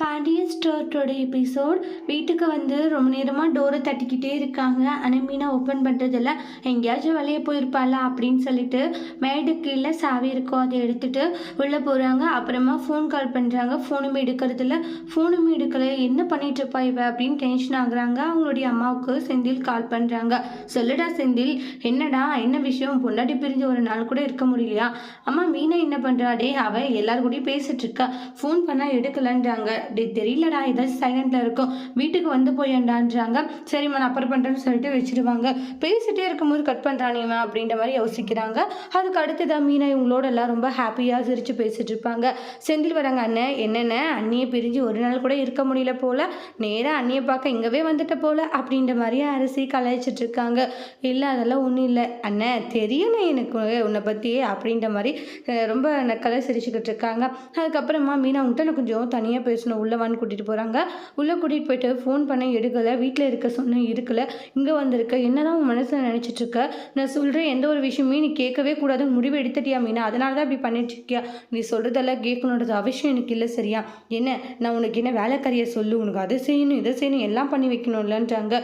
Pandian ஸ்டோர்ட்டோட episode வீட்டுக்கு வந்து ரொம்ப நேரமாக டோரை தட்டிக்கிட்டே இருக்காங்க. ஆனால் ஓப்பன் பண்ணுறதில்ல எங்கேயாச்சும் வெளியே போயிருப்பாளா அப்படின்னு சொல்லிட்டு மேடு கீழே சாவி இருக்கோ அதை எடுத்துகிட்டு உள்ளே போகிறாங்க அப்புறமா ஃபோன் கால் பண்ணுறாங்க ஃபோனுமே எடுக்கிறதில்ல. ஃபோனுமே எடுக்கலை. என்ன பண்ணிட்டு இருப்பா இவ அப்படின்னு டென்ஷன் ஆகுறாங்க. அவங்களுடைய அம்மாவுக்கு செந்தில் கால் பண்ணுறாங்க சொல்லுடா செந்தில் என்னடா என்ன விஷயம்? பொண்டாட்டி பிரிஞ்சு ஒரு நாள் கூட இருக்க முடியலையா? அம்மா மீனா என்ன பண்ணுறா டே அவள் எல்லாரு கூடயும் பேசிட்டு இருக்கா. ஃபோன் பண்ணால் எடுக்கலன்றாங்க. டே தெரியலடா ஏதாச்சும் சைலண்ட்டில் இருக்கும். வீட்டுக்கு வந்து போயேண்டான்றாங்க. சரிம்மா நான் அப்புறம் பண்ணுறேன்னு சொல்லிட்டு வச்சிருவாங்க. பேசிகிட்டே இருக்கும்போது கட் பண்ணுறானேவன் அப்படின்ற மாதிரி யோசிக்கிறாங்க. அதுக்கு அடுத்ததான் மீனா இவங்களோட எல்லாம் ரொம்ப ஹாப்பியாக சிரித்து பேசிகிட்டு இருப்பாங்க. செந்தில் வராங்க அண்ணன் என்னென்ன? அண்ணியை பிரிஞ்சு ஒரு நாள் கூட இருக்க முடியல போல். நேராக அண்ணியை பார்க்க இங்கவே வந்துட்ட போல் அப்படின்ற மாதிரியே அரிசி கலாய்ச்சிட்டு இருக்காங்க. இல்லை அதெல்லாம் ஒன்றும் இல்லை. அண்ணன் தெரியணும் எனக்கு உன்னை பற்றி அப்படின்ற மாதிரி ரொம்ப நக்கலாக சிரிச்சுக்கிட்டு இருக்காங்க. அதுக்கப்புறமா மீனா உன்கிட்ட நான் கொஞ்சம் தனியாக பேசணும். உள்ளே வான்னு கூட்டிகிட்டு போகிறாங்க உள்ளே கூட்டிகிட்டு போயிட்டு ஃபோன் பண்ண எடுக்கலை. வீட்டில் இருக்க சொன்ன இருக்கல இங்கே வந்திருக்க. என்னதான் உன் மனசில் நினச்சிட்ருக்க நான் சொல்கிறேன் எந்த ஒரு விஷயமே நீ கேட்கவே கூடாது முடிவு எடுத்துட்டியா மீனா? அதனால தான் இப்படி பண்ணிட்டுருக்கியா நீ சொல்கிறதெல்லாம் கேட்கணுன்றது அவசியம் எனக்கு இல்லை சரியா? என்ன? நான் உனக்கு என்ன வேலைக்காரியை சொல்லு? உனக்கு அதை செய்யணும் இதை செய்யணும் எல்லாம் பண்ணி வைக்கணும்லன்றாங்க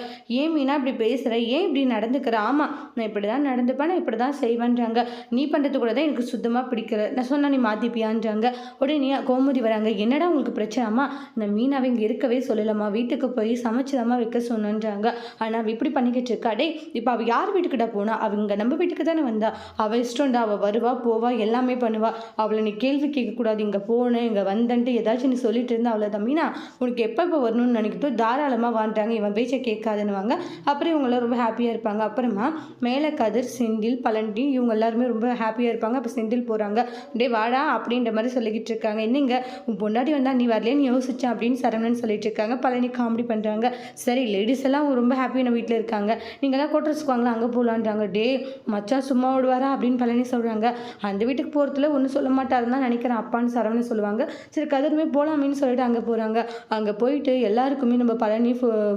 ஏன் மீனா இப்படி பேசுகிற ஏன் இப்படி நடந்துக்கிற? ஆமாம் நான் இப்படி தான் நடந்துப்பேன் நான் இப்படி தான் செய்வேன்றாங்க. நீ பண்ணுறது கூட தான் எனக்கு சுத்தமாக பிடிக்கல. நான் சொன்னால் நீ மாற்றிப்பியான்றாங்க உடனே கோமதி வராங்க. என்னடா உங்களுக்கு பிரச்சனைமா இந்த மீனாவை இங்கே இருக்கவே சொல்லலாமா வீட்டுக்கு போய் சமைச்சுதாம்மா வைக்க சொன்னேன்றாங்க. ஆனால் அவள் இப்படி பண்ணிக்கிட்டு இருக்கா. டே இப்போ அவள் யார் வீட்டுக்கிட்ட போனா? அவங்க நம்ம வீட்டுக்கு தானே வந்தா. அவள் இஷ்டம்டா அவள் வருவா போவா எல்லாமே பண்ணுவா. அவளை நீ கேள்வி கேட்கக்கூடாது இங்கே போனேன் இங்கே வந்தன்ட்டு ஏதாச்சும் நீ சொல்லிட்டு இருந்தா அவ்வளோதான் மீனா உனக்கு எப்போ இப்போ வரணும்னு நினைக்கிட்டோ தாராளமாக வாண்டாங்க இவன் பேச்சை கேட்காதுன்னுவாங்க. அப்புறம் இவங்கெல்லாம் ரொம்ப ஹாப்பியாக இருப்பாங்க. அப்புறமா மேலே கதிர் செந்தில் பழனி இவங்க எல்லாருமே ரொம்ப ஹாப்பியாக இருப்பாங்க. அப்போ செந்தில் போகிறாங்க டே வாடா அப்படின்ற மாதிரி சொல்லிக்கிட்டு இருக்காங்க. என்னங்க உன் பொண்டாட்டி வந்தால் நீ வரலையே நீ யோசிச்சேன் அப்படின்னு சரவணன் சொல்லிட்டு இருக்காங்க. பழனி காமெடி பண்ணுறாங்க சரி லேடிஸ் எல்லாம் ரொம்ப ஹாப்பியான வீட்டில் இருக்காங்க. நீங்களாம் கோட்டர்ஸ்க்கு வாங்கலாம் அங்கே போகலான்றாங்க டே மச்சான் சும்மா விடுவாரா அப்படின்னு பழனி சொல்கிறாங்க அந்த வீட்டுக்கு போகிறதுல ஒன்றும் சொல்ல மாட்டாருன்னு தான் நினைக்கிறேன். அப்பான்னு சரவணன் சொல்லுவாங்க. சரி கதிர்மே போகலாமேன்னு சொல்லிட்டு அங்கே போகிறாங்க அங்கே போயிட்டு எல்லாருக்குமே நம்ம பழனி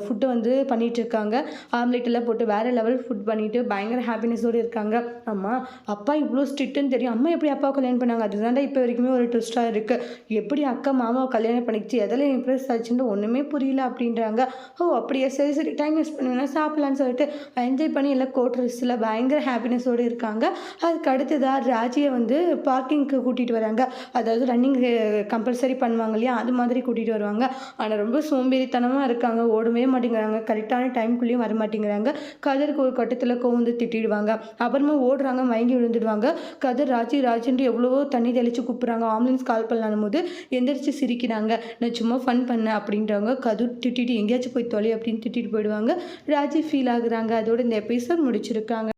ஃபுட்டு வந்து பண்ணிட்டு இருக்காங்க. ஆம்லெட் போட்டு வேற லெவல் ஃபுட் பண்ணிட்டு பயங்கர ஹாப்பினஸோடு இருக்காங்க. அம்மா அப்பா இவ்வளோ ஸ்ட்ரிக்ட்டுன்னு தெரியும். அம்மா எப்படி அப்பா கல்யாணம் பண்ணாங்க? அதுதான்டா இப்போ வரைக்குமே ஒரு ட்விஸ்ட்டாக இருக்குது எப்படி அக்கா மாமாவை கல்யாணம் ஆகிடுச்சு எதில் இம்ப்ரெஸ் ஆச்சுன்னு ஒன்றுமே புரியல அப்படின்றாங்க. ஓ அப்படியா? சரி சரி டைம் வேஸ்ட் பண்ணுவேன்னா சாப்பிட்லான்னு சொல்லிட்டு என்ஜாய் பண்ணி எல்லாம் கோட் பயங்கர ஹாப்பினஸோடு இருக்காங்க. அதுக்கு அடுத்ததாக ராஜியை வந்து பார்க்கிங்க்கு கூட்டிகிட்டு வராங்க. அதாவது ரன்னிங் கம்பல்சரி பண்ணுவாங்க இல்லையா? அது மாதிரி கூட்டிகிட்டு வருவாங்க. ஆனால் ரொம்ப சோம்பேறித்தனமாக இருக்காங்க. ஓடவே மாட்டேங்கிறாங்க. கரெக்டான டைம்குள்ளேயும் வர மாட்டேங்கிறாங்க. கதருக்கு ஒரு கட்டத்தில் கோவந்து திட்டிடுவாங்க. அப்புறமா ஓடுறாங்க மயங்கி விழுந்துடுவாங்க. கதர் ராஜி ராஜின்ட்டு எவ்வளவோ தண்ணி தெளிச்சு கூப்பிட்றாங்க. ஆம்புலன்ஸ் கால் பண்ணலான்னு போது எந்திரிச்சு சிரிக்கிறாங்க. நான் சும்மா ஃபன் பண்ணேன் அப்படின்றவங்க கது திட்டிட்டு எங்கேயாச்சும் போய் தொலை அப்படின்னு திட்டிட்டு போயிடுவாங்க. ராஜி ஃபீல் ஆகுறாங்க. அதோட இந்த எபிசோட் முடிச்சிருக்காங்க.